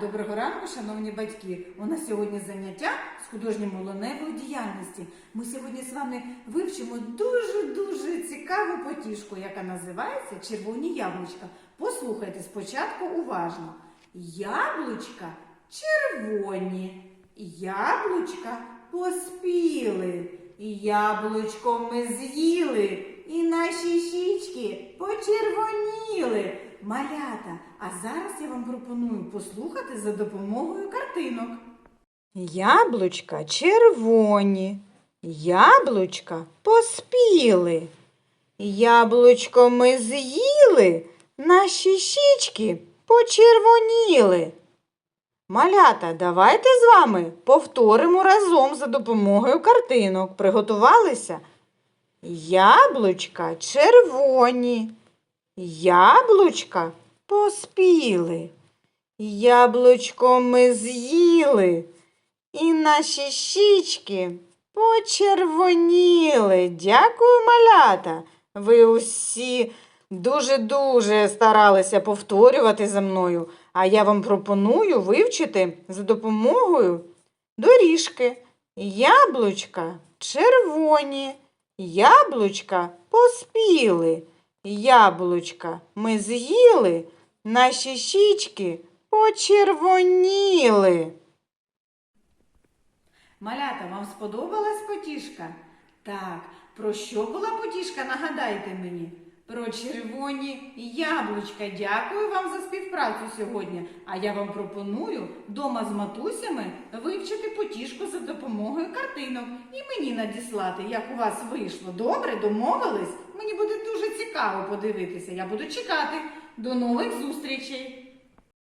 доброго ранку, шановні батьки. У нас сьогодні заняття з художньо-молоневої діяльності. Ми сьогодні з вами вивчимо дуже-дуже цікаву потішку, яка називається Червоні яблучка. Послухайте спочатку уважно. Яблучка червоні, яблучка поспіли, яблучко ми з'їли, і наші щічки почервоніли. Малята, а зараз я вам пропоную послухати за допомогою картинок. Яблучка червоні, яблучка поспіли. Яблучко ми з'їли, наші щічки почервоніли. Малята, давайте з вами повторимо разом за допомогою картинок. Приготувалися? Яблучка червоні. Яблучка поспіли. Яблучко ми з'їли, і наші щічки почервоніли. Дякую, малята. Ви усі дуже-дуже старалися повторювати за мною, а я вам пропоную вивчити за допомогою доріжки. Яблучка червоні, яблучка поспіли. Яблучка ми з'їли, наші щічки почервоніли. Малята, вам сподобалась потішка? Так, про що була потішка, нагадайте мені? Про червоні яблучка. Дякую вам за співпрацю сьогодні. А я вам пропоную дома з матусями вивчити потішку за допомогою картинок і мені надіслати, як у вас вийшло. Добре, домовились? Мені буде дуже цікаво подивитися. Я буду чекати. До нових зустрічей!